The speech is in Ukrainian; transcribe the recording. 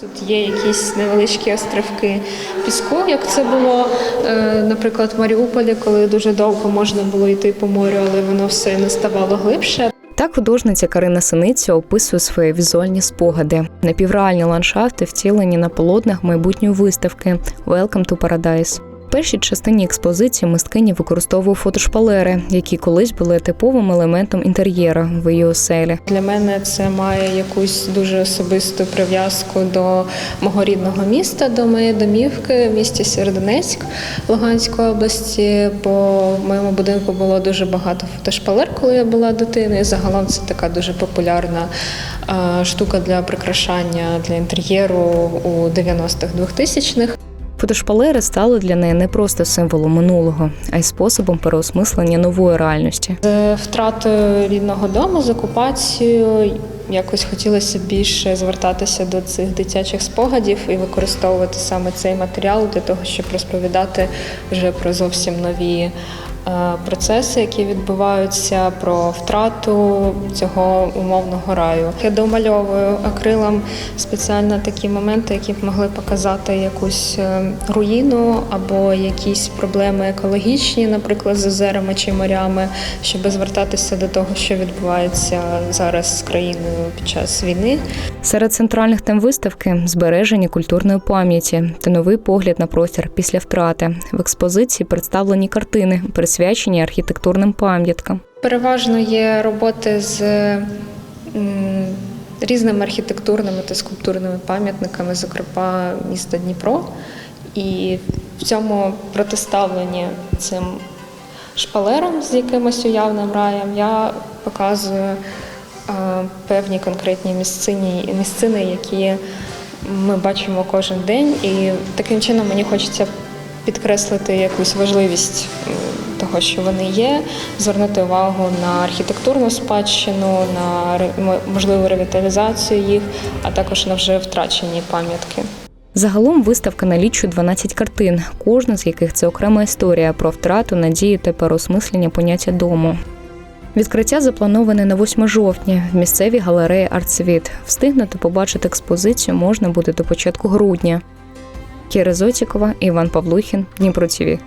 Тут є якісь невеличкі островки піску, як це було, е, наприклад, в Маріуполі, коли дуже довго можна було йти по морю, але воно все не ставало глибше. Так художниця Карина Синиця описує свої візуальні спогади, напівреальні ландшафти, втілені на полотнах майбутньої виставки Welcome to Paradise. Першій частині експозиції мисткиня використовує фотошпалери, які колись були типовим елементом інтер'єра в її оселі. Для мене це має якусь дуже особисту прив'язку до мого рідного міста, до моєї домівки в місті Сєвєродонецьк Луганської області. Бо в моєму будинку було дуже багато фотошпалер, коли я була дитиною. Загалом це така дуже популярна штука для прикрашання для інтер'єру у 90-х 2000-х. Фотошпалери стали для неї не просто символом минулого, а й способом переосмислення нової реальності. З втратою рідного дому, з окупацією якось хотілося більше звертатися до цих дитячих спогадів і використовувати саме цей матеріал для того, щоб розповідати вже про зовсім нові процеси, які відбуваються, про втрату цього умовного раю. Я домальовую акрилом спеціально такі моменти, які б могли показати якусь е, руїну або якісь проблеми екологічні, наприклад, з озерами чи морями, щоб звертатися до того, що відбувається зараз з країною під час війни. Серед центральних тем виставки збереження культурної пам'яті та новий погляд на простір після втрати. В експозиції представлені картини, присвячені архітектурним пам'яткам. Переважно є роботи з різними архітектурними та скульптурними пам'ятниками, зокрема міста Дніпро. І в цьому протиставленні цим шпалерам з якимось уявним раєм я показую певні конкретні місцині, місцини, які ми бачимо кожен день. І таким чином мені хочеться підкреслити якусь важливість того, що вони є, звернути увагу на архітектурну спадщину, на можливу ревіталізацію їх, а також на вже втрачені пам'ятки. Загалом виставка налічує 12 картин, кожна з яких це окрема історія про втрату, надію та переосмислення поняття дому. Відкриття заплановане на 8 жовтня в місцевій галереї «Артсвіт». Встигнути побачити експозицію можна буде до початку грудня. Кіра Зотікова, Іван Павлухін, Дніпро ТІВІ.